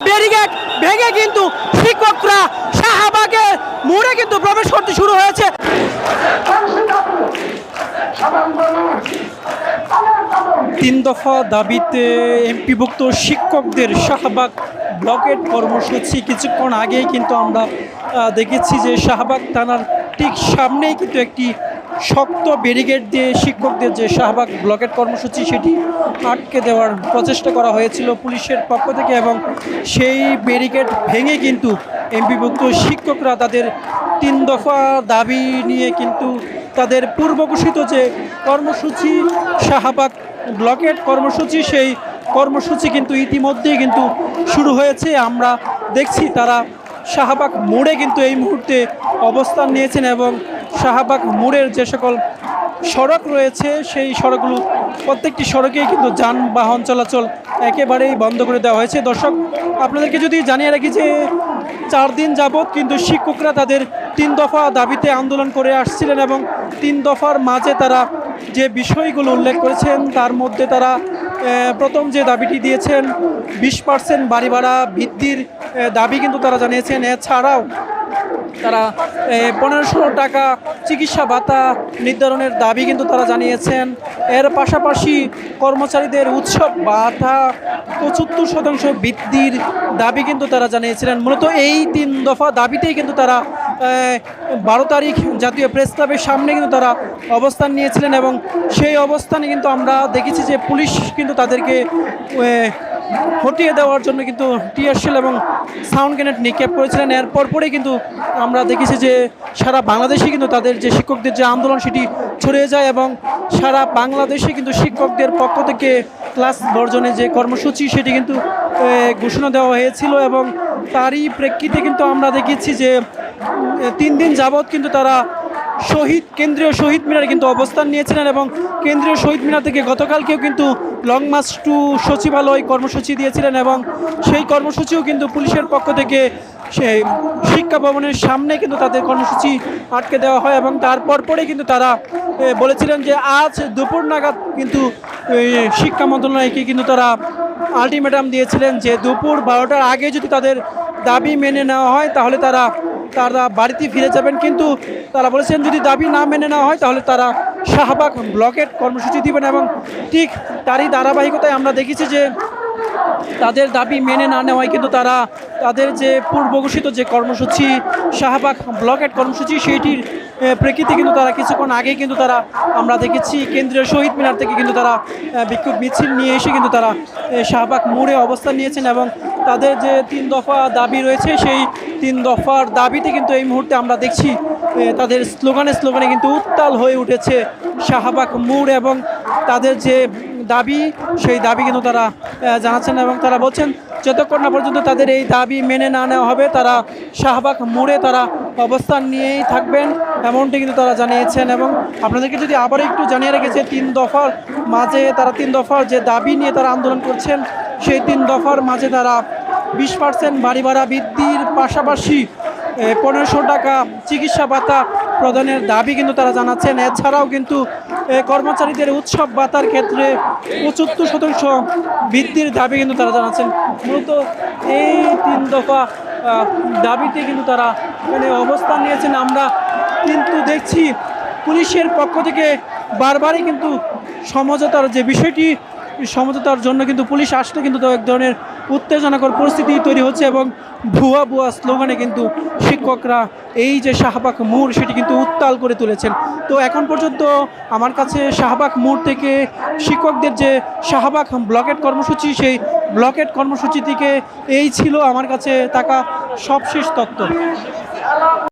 Barricade ভেঙে কিন্তু শিক্ষকরা শাহবাগে মোড়ে কিন্তু প্রবেশ করতে শুরু হয়েছে। তিন দফা দাবিতে এমপিভুক্ত শিক্ষকদের শাহবাগ ব্লকেট কর্মসূচি কিছুক্ষণ আগেই কিন্তু আমরা দেখেছি যে শাহবাগ থানার ঠিক সামনেই কিন্তু একটি শক্ত ব্যারিকেড দিয়ে শিক্ষকদের যে শাহবাগ ব্লকেট কর্মসূচি সেটি আটকে দেওয়ার প্রচেষ্টা করা হয়েছিল পুলিশের পক্ষ থেকে এবং সেই ব্যারিকেড ভেঙে কিন্তু এমপিভুক্ত শিক্ষকরা তাদের তিন দফা দাবি নিয়ে কিন্তু তাদের পূর্ব ঘোষিত যে কর্মসূচি, শাহবাগ ব্লকেট কর্মসূচি, সেই কর্মসূচি কিন্তু ইতিমধ্যেই কিন্তু শুরু হয়েছে। আমরা দেখছি তারা শাহবাগ মোড়ে কিন্তু এই মুহূর্তে অবস্থান নিয়েছেন এবং শাহবাগ মোড়ের যে সকল সড়ক রয়েছে, সেই সড়কগুলো, প্রত্যেকটি সড়কেই কিন্তু যানবাহন চলাচল একেবারেই বন্ধ করে দেওয়া হয়েছে। দর্শক, আপনাদেরকে যদি জানিয়ে রাখি যে চার দিন যাবৎ কিন্তু শিক্ষকরা তাদের তিন দফা দাবিতে আন্দোলন করে আসছিলেন এবং তিন দফার মাঝে তারা যে বিষয়গুলো উল্লেখ করেছেন, তার মধ্যে তারা প্রথম যে দাবিটি দিয়েছেন, বিশ পার্সেন্ট বাড়ি ভাড়া বৃদ্ধির দাবি কিন্তু তারা জানিয়েছেন। এছাড়াও তারা পনেরোশো টাকা চিকিৎসা ভাতা নির্ধারণের দাবি কিন্তু তারা জানিয়েছেন। এর পাশাপাশি কর্মচারীদের উৎসব ভাতা পঁচাত্তর শতাংশ বৃদ্ধির দাবি কিন্তু তারা জানিয়েছিলেন। মূলত এই তিন দফা দাবিতেই কিন্তু তারা বারো তারিখ জাতীয় প্রেস ক্লাবের সামনে কিন্তু তারা অবস্থান নিয়েছিলেন এবং সেই অবস্থানে কিন্তু আমরা দেখেছি যে পুলিশ কিন্তু তাদেরকে হটিয়ে দেওয়ার জন্য কিন্তু টিয়ারশেল এবং সাউন্ড গ্রেনেড নিক্ষেপ করেছিলেন। এর পরপরই কিন্তু আমরা দেখেছি যে সারা বাংলাদেশে কিন্তু তাদের যে শিক্ষকদের যে আন্দোলন সেটি ছড়িয়ে যায় এবং সারা বাংলাদেশে কিন্তু শিক্ষকদের পক্ষ থেকে ক্লাস বর্জনের যে কর্মসূচি সেটি কিন্তু ঘোষণা দেওয়া হয়েছিল এবং তারই প্রেক্ষিতে কিন্তু আমরা দেখেছি যে তিন দিন যাবৎ কিন্তু তারা শহীদ, কেন্দ্রীয় শহীদ মিনারে কিন্তু অবস্থান নিয়েছিলেন এবং কেন্দ্রীয় শহীদ মিনার থেকে গতকালকেও কিন্তু লং মার্চ টু সচিবালয় কর্মসূচি দিয়েছিলেন এবং সেই কর্মসূচিও কিন্তু পুলিশের পক্ষ থেকে সেই শিক্ষা ভবনের সামনে কিন্তু তাদের কর্মসূচি আটকে দেওয়া হয় এবং তারপর পরে কিন্তু তারা বলেছিলেন যে আজ দুপুর নাগাদ কিন্তু শিক্ষা মন্ত্রণালয়কে কিন্তু তারা আলটিমেটাম দিয়েছিলেন যে দুপুর বারোটার আগে যদি তাদের দাবি মেনে নেওয়া হয় তাহলে তারা তারা বাড়িতে ফিরে যাবেন, কিন্তু তারা বলেছেন যদি দাবি না মেনে নেওয়া হয়, তাহলে তারা শাহবাগ ব্লকেট কর্মসূচি দিবেন এবং ঠিক তারই ধারাবাহিকতায় আমরা দেখেছি যে তাদের দাবি মেনে না নেওয়ায় কিন্তু তারা তাদের যে পূর্ব ঘোষিত যে কর্মসূচি, শাহবাগ ব্লকেট কর্মসূচি, সেইটির প্রেক্ষিতে কিন্তু তারা কিছুক্ষণ আগেই কিন্তু তারা আমরা দেখেছি, কেন্দ্রীয় শহীদ মিনার থেকে কিন্তু তারা বিক্ষোভ মিছিল নিয়ে এসে কিন্তু তারা শাহবাগ মোড়ে অবস্থান নিয়েছেন এবং তাদের যে তিন দফা দাবি রয়েছে, সেই তিন দফার দাবিতে কিন্তু এই মুহূর্তে আমরা দেখছি তাদের স্লোগানে স্লোগানে কিন্তু উত্তাল হয়ে উঠেছে শাহবাগ মোড় এবং তাদের যে দাবি, সেই দাবি কিন্তু তারা জানাচ্ছেন এবং তারা বলছেন, যতক্ষণ না পর্যন্ত তাদের এই দাবি মেনে না নেওয়া হবে, তারা শাহবাগ মোড়ে তারা অবস্থান নিয়েই থাকবেন, এমনটি কিন্তু তারা জানিয়েছেন এবং আপনাদেরকে যদি আবার একটু জানিয়ে রেখেছে তিন দফার মাঝে তারা, তিন দফার যে দাবি নিয়ে তারা আন্দোলন করছেন, সেই তিন দফার মাঝে তারা বিশ পার্সেন্ট বাড়ি ভাড়া বৃদ্ধির পাশাপাশি পনেরোশো টাকা চিকিৎসা ভাতা প্রদানের দাবি কিন্তু তারা জানাচ্ছেন। এছাড়াও কিন্তু কর্মচারীদের উৎসব ভাতার ক্ষেত্রে পঁচাত্তর শতাংশ বৃদ্ধির দাবি কিন্তু তারা জানাচ্ছেন। মূলত এই তিন দফা দাবিতে কিন্তু তারা মানে অবস্থান নিয়েছেন। আমরা কিন্তু দেখছি পুলিশের পক্ষ থেকে বারবারই কিন্তু সমঝোতার যে বিষয়টি, সমঝোতার জন্য কিন্তু পুলিশ আসলে কিন্তু এক ধরনের উত্তেজনাকর পরিস্থিতি তৈরি হচ্ছে এবং ভুয়া ভুয়া স্লোগানে কিন্তু শিক্ষকরা এই যে শাহবাগ মোড়, সেটি কিন্তু উত্তাল করে তুলেছেন। তো এখন পর্যন্ত আমার কাছে শাহবাগ মোড় থেকে শিক্ষকদের যে শাহবাগ ব্লকেট কর্মসূচি, সেই ব্লকেট কর্মসূচি থেকে এই ছিল আমার কাছে থাকা সবশেষ তত্ত্ব।